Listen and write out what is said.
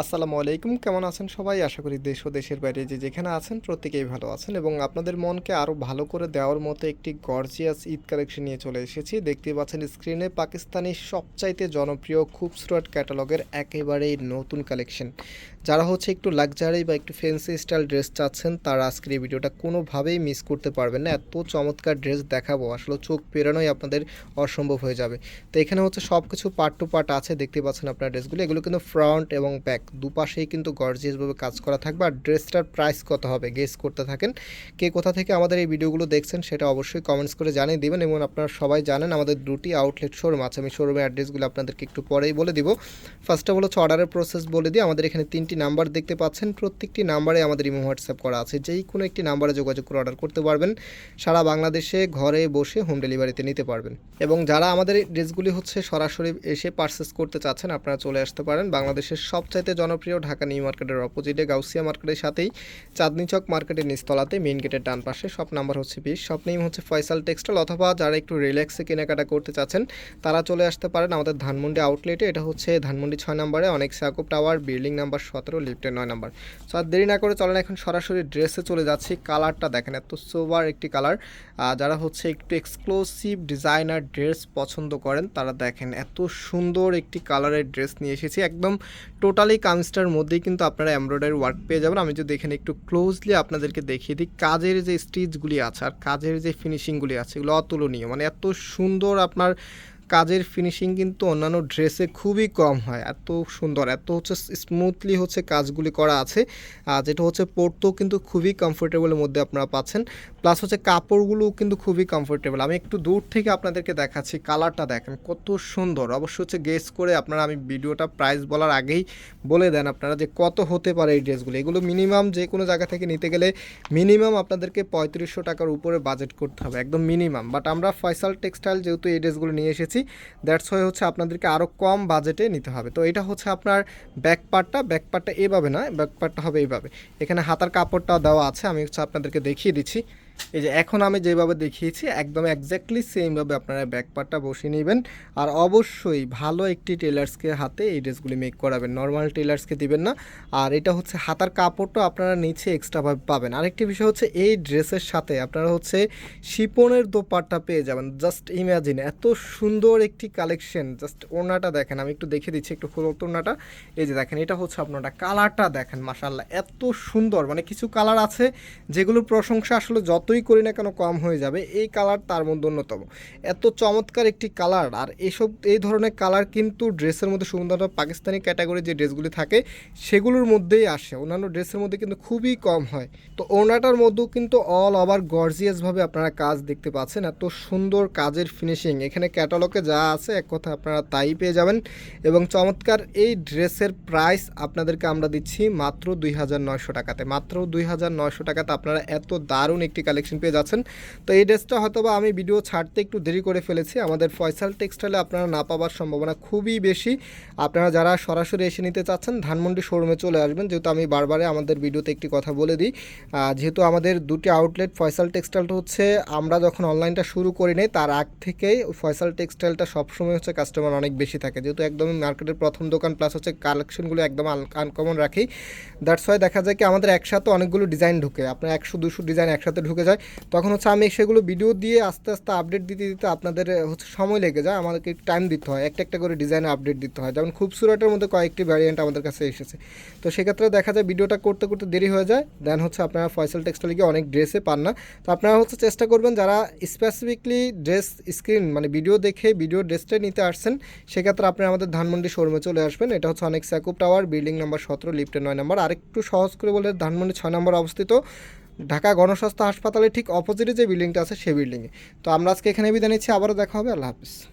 আসসালামু আলাইকুম, কেমন আছেন সবাই? আশা করি দেশ ও দেশের বাইরে যে যেখানে আছেন প্রত্যেকেই ভালো আছেন এবং আপনাদের মনকে আরও ভালো করে দেওয়ার মতো একটি গর্জিয়াস ঈদ কালেকশন নিয়ে চলে এসেছি। দেখতে পাচ্ছেন স্ক্রিনে পাকিস্তানি সবচাইতে জনপ্রিয় খুবসুরাট ক্যাটালগের একেবারেই নতুন কালেকশন। যারা হচ্ছে একটু লাক্সারি বা একটু ফ্যান্সি স্টাইল ড্রেস চাচ্ছেন, তারা আজকের এই ভিডিওটা কোনোভাবেই মিস করতে পারবেন না। এত চমৎকার ড্রেস দেখাবো, আসলে চোখ পেরানোই আপনাদের অসম্ভব হয়ে যাবে। তো এখানে হচ্ছে সব কিছু পার্ট টু পার্ট আছে, দেখতে পাচ্ছেন আপনার ড্রেসগুলো এগুলো কিন্তু ফ্রন্ট এবং ব্যাক দুপাশেই কিন্তু গর্জিয়াসভাবে কাজ করা থাকবে। আর ড্রেসটার প্রাইস কত হবে গেস করতে থাকেন। কে কোথা থেকে আমাদের এই ভিডিওগুলো দেখছেন, সেটা অবশ্যই কমেন্টস করে জানিয়ে দেবেন এবং আপনারা সবাই জানেন আমাদের দুটি আউটলেট শোরুম আছে। আমি শোরুমের অ্যাড্রেসগুলো আপনাদেরকে একটু পরেই বলে দিব। ফার্স্ট অফ অল হচ্ছে অর্ডারের প্রসেস বলে দিই। আমাদের এখানে তিনটি নাম্বার দেখতে পাচ্ছেন। প্রত্যেকটি নাম্বারে আমাদের ইমো হোয়াটসঅ্যাপ করা আছে। যেই কোনো একটি নাম্বারে যোগাযোগ করে অর্ডার করতে পারবেন। সারা বাংলাদেশে ঘরে বসে হোম ডেলিভারিতে নিতে পারবেন। এবং যারা আমাদের ড্রেসগুলি হচ্ছে সরাসরি এসে পারচেস করতে চাচ্ছেন, আপনারা চলে আসতে পারেন বাংলাদেশের সবচাইতে জনপ্রিয় ঢাকা নিউ মার্কেটের অপোজিটে গাউসিয়া মার্কেটের সাথেই। চাঁদনি চক মার্কেটের নিচতলাতে মেইন গেটের ডান পাশে সব নাম্বার হচ্ছে বিশ। সব নেম হচ্ছে ফয়সাল টেক্সটাইল অথবা যারা একটু রিল্যাক্সে কেনাকাটা করতে চাচ্ছেন, তারা চলে আসতে পারেন আমাদের ধানমন্ডি আউটলেটে এটা হচ্ছে ধানমন্ডি ছয় নম্বরে, অনেক সাকুব টাওয়ার বিল্ডিং নাম্বার সতেরো, লিফটের নয় নাম্বার। সো আর দেরি না করে চলেন এখন সরাসরি ড্রেসে চলে যাচ্ছি, কালারটা দেখেন এত সোবার একটি কালার। যারা হচ্ছে একটু এক্সক্লুসিভ ডিজাইনার ড্রেস পছন্দ করেন, তারা দেখেন এত সুন্দর একটি কালারের ড্রেস নিয়ে এসেছি। একদম টোটালি কামিজটার মধ্যেই কিন্তু আপনারা এমব্রয়ডারি ওয়ার্ক পেয়ে যাবেন। আমি যদি এখানে একটু ক্লোজলি আপনাদেরকে দেখিয়ে দিই, কাজের যে স্টিচগুলি আছে আর কাজের যে ফিনিশিংগুলি আছে, এগুলো অতুলনীয়। মানে এত সুন্দর আপনার কাজের ফিনিশিং কিন্তু অন্যান্য ড্রেসে খুবই কম হয়। এত সুন্দর, এত হচ্ছে স্মুথলি হচ্ছে কাজগুলি করা আছে। আর যেটা হচ্ছে পরতেও কিন্তু খুবই কমফোর্টেবলের মধ্যে আপনারা পাচ্ছেন। প্লাস হচ্ছে কাপড়গুলোও কিন্তু খুবই কমফোর্টেবল আমি একটু দূর থেকে আপনাদেরকে দেখাচ্ছি কালারটা দেখেন কত সুন্দর। অবশ্য হচ্ছে গেস করে আপনারা আমি ভিডিওটা প্রাইস বলার আগেই বলে দেন আপনারা যে কত হতে পারে এই ড্রেসগুলো এগুলো মিনিমাম যে কোনো জায়গা থেকে নিতে গেলে মিনিমাম আপনাদেরকে পঁয়ত্রিশশো টাকার উপরে বাজেট করতে হবে, একদম মিনিমাম বাট আমরা ফয়সাল টেক্সটাইল যেহেতু এই ড্রেসগুলো নিয়ে এসেছি দ্যাটস হয়ে হচ্ছে আপনাদেরকে আরও কম বাজেটে নিতে হবে। তো এটা হচ্ছে আপনার ব্যাক পার্টটা ব্যাক পার্টটা এভাবে নয় ব্যাক পার্টটা হবে এইভাবে। এখানে হাতার কাপড়টা দেওয়া আছে, আমি হচ্ছে আপনাদেরকে দেখিয়ে দিচ্ছি। এই যে এখন আমি যেভাবে দেখিয়েছি, একদম একজ্যাক্টলি সেমভাবে আপনারা ব্যাক পার্টটা বসিয়ে নেবেন। আর অবশ্যই ভালো একটি টেলার্সকে হাতে এই ড্রেসগুলি মেক করাবেন। নর্মাল টেলার্সকে দিবেন না। আর এটা হচ্ছে হাতার কাপড়টা আপনারা নিচে এক্সট্রাভাবে পাবেন। আরেকটি বিষয় হচ্ছে এই ড্রেসের সাথে আপনারা হচ্ছে শিপনের দোপাট্টা পেয়ে যাবেন। জাস্ট ইম্যাজিন এত সুন্দর একটি কালেকশন জাস্ট ওনাটা দেখেন, আমি একটু দেখে দিচ্ছি একটু ফুল ওনাটা এই যে দেখেন, এটা হচ্ছে আপনারটা কালারটা দেখেন মাসাল্লাহ এত সুন্দর। মানে কিছু কালার আছে যেগুলোর প্রশংসা আসলে যতই করি না কেন কম হয়ে যাবে, এই কালার তার মধ্যে অন্যতম। এত চমৎকার একটি কালার আর এসব, এই ধরনের কালার কিন্তু ড্রেসের মধ্যে সুন্দর পাকিস্তানি ক্যাটাগরি যে ড্রেসগুলি থাকে, সেগুলোর মধ্যেই আসে। অন্যান্য ড্রেসের মধ্যে কিন্তু খুবই কম হয়। তো ওনাটার মধ্যেও কিন্তু অল ওভার গর্জিয়াসভাবে আপনারা কাজ দেখতে পাচ্ছেন। এত সুন্দর কাজের ফিনিশিং এখানে ক্যাটালগে যা আছে, এক কথা আপনারা তাই পেয়ে যাবেন। এবং চমৎকার এই ড্রেসের প্রাইস আপনাদেরকে আমরা দিচ্ছি মাত্র দুই হাজার নয়শো টাকাতে। মাত্র দুই হাজার নয়শো টাকাতে আপনারা এত দারুণ একটি কালেকশন পেয়ে যাচ্ছেন। তো এই ড্রেসটা হয়তো বা আমি ভিডিও ছাড়তে একটু দেরি করে ফেলেছি। আমাদের ফয়সাল টেক্সটাইলে আপনারা না পাওয়ার সম্ভাবনা খুবই বেশি। আপনারা যারা সরাসরি এসে নিতে চাচ্ছেন, ধানমন্ডি শোরুমে চলে আসবেন। যেহেতু আমি বারবারে আমাদের ভিডিওতে একটি কথা বলে দিই যেহেতু আমাদের দুটি আউটলেট ফয়সাল টেক্সটাইলটা হচ্ছে, আমরা যখন অনলাইনটা শুরু করি নাই, তার আগ থেকেই ফয়সাল টেক্সটাইলটা সবসময় হচ্ছে কাস্টমার অনেক বেশি থাকে। যেহেতু একদম মার্কেটের প্রথম দোকান প্লাস হচ্ছে কালেকশনগুলো একদম আনকমন রাখি। দ্যাটস ওয়াই দেখা যায় কি আমাদের একসাথে অনেকগুলো ডিজাইন ঢুকে। আপনার একশো, দুশো ডিজাইন একসাথে ঢুকে যায়। তখন হচ্ছে আমি সেগুলো ভিডিও দিয়ে আস্তে আস্তে আপডেট দিতে দিতে আপনাদের হচ্ছে সময় লেগে যায়। আমাদেরকে টাইম দিতে হয়। একটা একটা করে ডিজাইনে আপডেট দিতে হয়। যেমন খুবসুরাটের মধ্যে কয়েকটি ভ্যারিয়েন্ট আমাদের কাছে এসেছে। তো সেক্ষেত্রে দেখা যায় ভিডিওটা করতে করতে দেরি হয়ে যায়। দেন হচ্ছে আপনারা ফয়সাল টেক্সটাইলে গিয়ে অনেক ড্রেসে পান না। তো আপনারা হচ্ছে চেষ্টা করবেন যারা স্পেসিফিকলি ড্রেস স্ক্রিন মানে ভিডিও দেখে ভিডিও ড্রেসটাই নিতে আসছেন, সেক্ষেত্রে আপনি আমাদের ধানমন্ডি শোরুমে চলে আসবেন। এটা হচ্ছে অনেক স্যাকুপ টাওয়ার বিল্ডিং নাম্বার সতেরো লিফটের নয় নাম্বার আরেকটু সহজ করে বলে, ধানমন্ডি ছয় নম্বর অবস্থিত। ঢাকা গণস্বাস্থ্য হাসপাতালের ঠিক অপোজিটে যে বিল্ডিংটা আছে সেই বিল্ডিংয়ে। তো আমরা আজকে এখানে বিদায় নিচ্ছি, আবারও দেখা হবে, আল্লাহ হাফিজ।